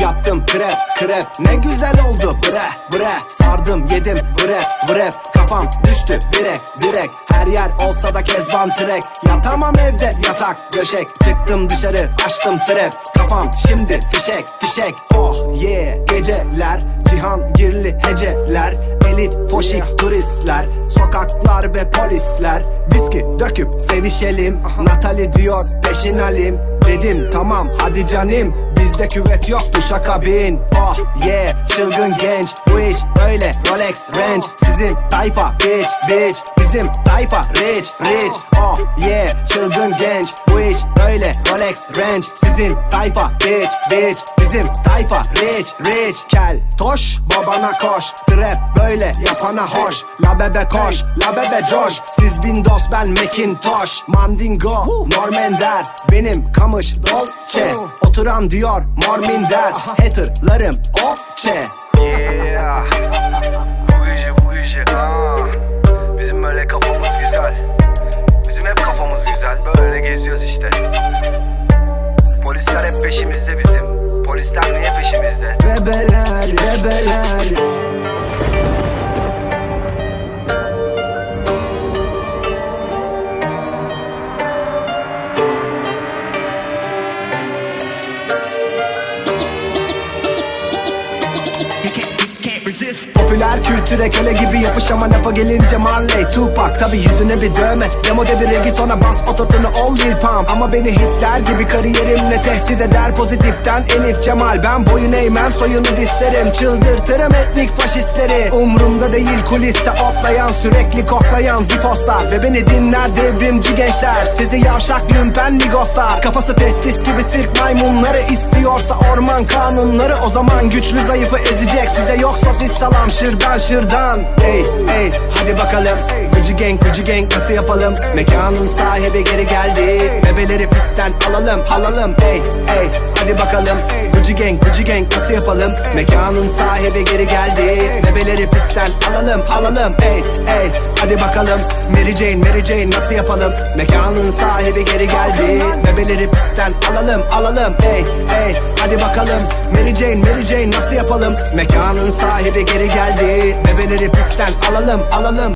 Yaptım krep krep. Ne güzel oldu bre bre. Sardım yedim bre bre. Kafam düştü direk direk Her yer olsa da kezban trek. Yatamam evde yatak döşek Çıktım dışarı açtım trap Kafam şimdi fişek fişek. Oh yeah. Geceler Cihan girli heceler. Elit foşik turistler. Sokaklar ve polisler. Viski döküp sevişelim. Natali diyor peşin alim Dedim tamam hadi canim Bizde küvet yok bu şaka bin. Oh yeah çılgın genç. Bu iş öyle Rolex Range. Sizin tayfa bitch bitch. Bizim tayfa rich rich. Oh yeah çılgın genç. Bu iş öyle Rolex Range. Sizin tayfa bitch bitch. Bizim tayfa rich rich. Kel toş babana koş. Trap böyle yapana hoş. La bebe koş la bebe coş. Siz Windows ben Macintosh. Mandingo Normender Benim kamış Dolce. Oturan diyor Morminder Haterlarım okçe Yeah. Bu gece bu gece aa. Bizim böyle kafamız güzel Bizim hep kafamız güzel Böyle geziyoruz işte Polisler hep peşimizde bizim Polisler niye peşimizde? Bebeler bebeler Popüler kültüre köle gibi yapış ama lafa gelince Marley Tupac Tabi yüzüne bir dövme. Demode bir reggaetona bas ototunu ol Lil Pump. Ama beni hitler gibi kariyerimle tehdit eder Pozitiften Elif Cemal. Ben boyun eğmem soyunu dislerim Çıldırtırım etnik faşistleri. Umrumda değil kuliste otlayan Sürekli koklayan zifoslar. Ve beni dinler devrimci gençler. Sizi yavşak lümpen migoslar Kafası testis gibi sirk maymunları istiyorsa orman kanunları. O zaman güçlü zayıfı ezecek. Size yoksa siz salam şırdan şırdan Ey ey hadi bakalım. Gıcı gang gıcı gang nasıl yapalım? Mekanın sahibi geri geldi. Bebeleri pistten alalım alalım. Ey ey hadi bakalım. Gıcı gang gıcı gang nasıl yapalım? Mekanın sahibi geri geldi. Bebeleri pistten alalım alalım. Ey ey hadi bakalım. Mary Jane Mary Jane nasıl yapalım? Mekanın sahibi geri geldi Bebeleri pistten alalım alalım. Ey ey hadi bakalım. Mary Jane Mary Jane nasıl yapalım? Mekanın sahibi geri geldi. Bebeleri pistten alalım alalım